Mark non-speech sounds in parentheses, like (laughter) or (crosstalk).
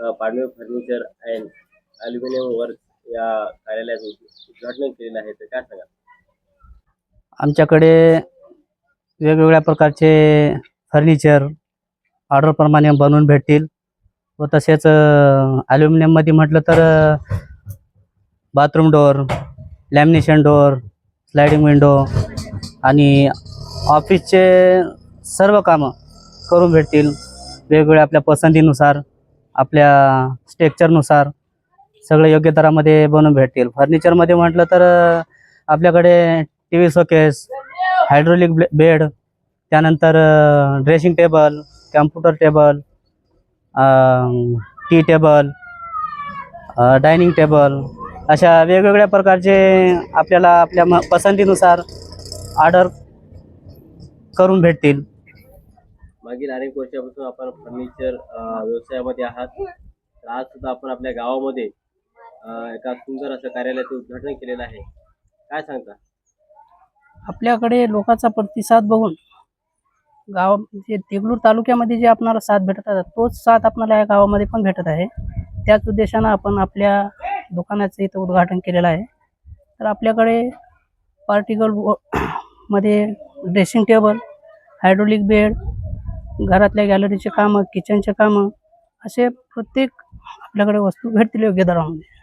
Pandave furniture and aluminium work या कार्यालयात उद्घाटन केलेलं आहे. तर काय सांगा आमच्याकडे वेगवेगळ्या प्रकारचे फर्निचर ऑर्डरप्रमाणे बनवून भेटतील व तसेच ॲल्युमिनियममध्ये म्हटलं तर bathroom door lamination door sliding window आणि ऑफिसचे सर्व कामं करून भेटतील वेगवेगळ्या आपल्या पसंतीनुसार. आपल्या स्ट्रक्चरनुसार सगळे योग्य दरामध्ये बनवून भेटतील. फर्निचरमध्ये म्हटलं तर आपल्याकडे T V showcase hydraulic bed त्यानंतर dressing table computer table T table dining table अशा वेगवेगळ्या प्रकारचे आपल्याला आपल्या म पसंतीनुसार ऑर्डर करून भेटतील. मागील अनेक वर्षापासून आपण फर्निचर व्यवसायामध्ये आहात. तर आज सुद्धा आपण आपल्या गावामध्ये एका सुंदर असं कार्यालयाचं उद्घाटन केलेलं आहे. काय सांगता? आपल्याकडे लोकांचा प्रतिसाद बघून गाव जे देगलूर तालुक्यामध्ये जे आपणाला साथ भेटत आहे तोच साथ आपल्याला या गावामध्ये पण भेटत आहे. त्याच उद्देशानं आपण आपल्या दुकानाचं इथं उद्घाटन केलेलं आहे. तर आपल्याकडे पार्टिकल (coughs) मध्ये ड्रेसिंग टेबल हायड्रोलिक बेड घरातल्या गॅलरीचे कामं किचनचे कामं असे प्रत्येक आपल्याकडे वस्तू भेटतील योग्य दरामध्ये.